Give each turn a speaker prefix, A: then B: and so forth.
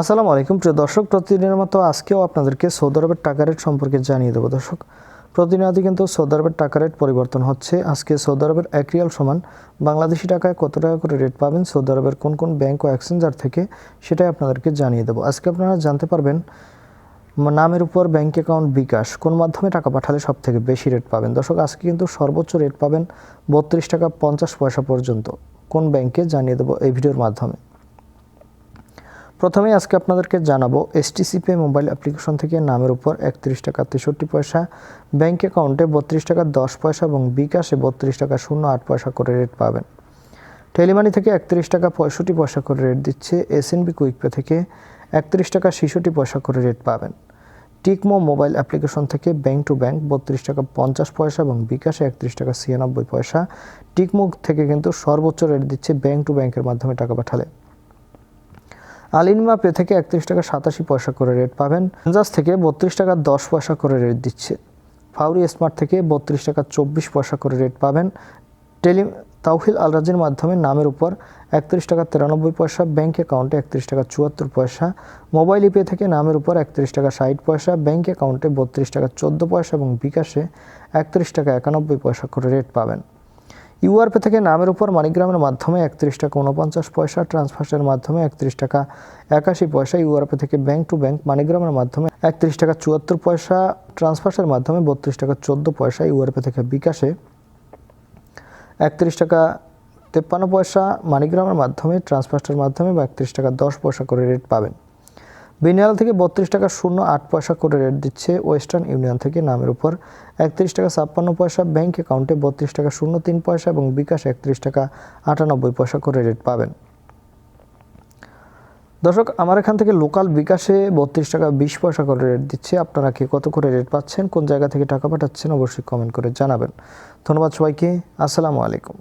A: আসসালামু আলাইকুম। প্রিয় দর্শক, প্রতিদিনের মতো আজকেও আপনাদেরকে সৌদি আরবের টাকা রেট সম্পর্কে জানিয়ে দেবো। দর্শক, প্রতিনিয়ত কিন্তু সৌদি আরবের টাকা রেট পরিবর্তন হচ্ছে। আজকে সৌদি আরবের এক রিয়াল সমান বাংলাদেশি টাকায় কত টাকা করে রেট পাবেন? সৌদি আরবের কোন কোন ব্যাংক ও এক্সচেঞ্জার থেকে সেটাই আপনাদেরকে জানিয়ে দেবো। আজকে আপনারা জানতে পারবেন, নামের উপর ব্যাংক অ্যাকাউন্ট বিকাশ কোন মাধ্যমে টাকা পাঠালে সব থেকে বেশি রেট পাবেন? দর্শক, আজকে কিন্তু সর্বোচ্চ রেট পাবেন বত্রিশ টাকা পঞ্চাশ পয়সা পর্যন্ত। কোন ব্যাংকে জানিয়ে দেবো এই ভিডিওর মাধ্যমে। প্রথমে আজকে আপনাদেরকে জানাব এসটিসি পে মোবাইল অ্যাপ্লিকেশন থেকে নামের উপর একত্রিশ টাকা তেষট্টি পয়সা ব্যাংক অ্যাকাউন্টে বত্রিশ টাকা দশ পয়সা এবং বিকাশে বত্রিশ টাকা শূন্য আট পয়সা করে রেট পাবেন। টেলিমানি থেকে একত্রিশ টাকা পঁয়ষট্টি পয়সা করে রেট দিচ্ছে এসএনবি কুইকপে থেকে একত্রিশ টাকা ছেষট্টি পয়সা করে রেট পাবেন। টিকমো মোবাইল অ্যাপ্লিকেশন থেকে ব্যাংক টু ব্যাংক বত্রিশ টাকা পঞ্চাশ পয়সা এবং বিকাশে একত্রিশ টাকা ছিয়ানব্বই পয়সা। টিকমো থেকে কিন্তু সর্বোচ্চ রেট দিচ্ছে ব্যাংক টু ব্যাংকের মাধ্যমে টাকা পাঠালে। আলিনমা পে থেকে একত্রিশ টাকা সাতাশি পয়সা করে রেট পাবেন। জাজ থেকে বত্রিশ টাকা দশ পয়সা করে রেট দিচ্ছে। ফাউরি স্মার্ট থেকে বত্রিশ টাকা চব্বিশ পয়সা করে রেট পাবেন। টেলি তাওহিল আলরাজির মাধ্যমে নামের উপর একত্রিশ টাকা তিরানব্বই পয়সা, ব্যাংক অ্যাকাউন্টে একত্রিশ টাকা চুয়াত্তর পয়সা, মোবাইল ইপে থেকে নামের উপর একত্রিশ টাকা ষাট পয়সা, ব্যাংক অ্যাকাউন্টে বত্রিশ টাকা চোদ্দ পয়সা এবং বিকাশে একত্রিশ টাকা একানব্বই পয়সা করে রেট পাবেন। ইউআরপে থেকে নামের উপর মানিগ্রামের মাধ্যমে একত্রিশ টাকা উনপঞ্চাশ পয়সা, ট্রান্সফার্সের মাধ্যমে একত্রিশ টাকা একাশি পয়সা, ইউআরপে থেকে ব্যাংক টু ব্যাংক মানিগ্রামের মাধ্যমে একত্রিশ টাকা চুয়াত্তর পয়সা, ট্রান্সফার্সের মাধ্যমে বত্রিশ টাকা চোদ্দ পয়সা, ইউআরপে থেকে বিকাশে একত্রিশ টাকা তেপ্পান্ন পয়সা, মানিগ্রামের মাধ্যমে, ট্রান্সফার্সের মাধ্যমে বা একত্রিশ টাকা দশ পয়সা করে রেট পাবেন। বিনিয়াল থেকে বত্রিশ টাকা শূন্য আট পয়সা করে রেট দিচ্ছে ওয়েস্টার্ন ইউনিয়ন থেকে নামের উপর। একত্রিশ টাকা ছাপ্পান্ন পয়সা ব্যাংক অ্যাকাউন্টে বত্রিশ টাকা শূন্য তিন পয়সা এবং বিকাশ একত্রিশ টাকা আটানব্বই পয়সা করে রেট পাবেন। দর্শক, আমার এখান থেকে লোকাল বিকাশে বত্রিশ টাকা বিশ পয়সা করে রেট দিচ্ছে। আপনারা কি কত করে রেট পাচ্ছেন, কোন জায়গা থেকে টাকা পাঠাচ্ছেন অবশ্যই কমেন্ট করে জানাবেন। ধন্যবাদ সবাইকে, আসসালামু আলাইকুম।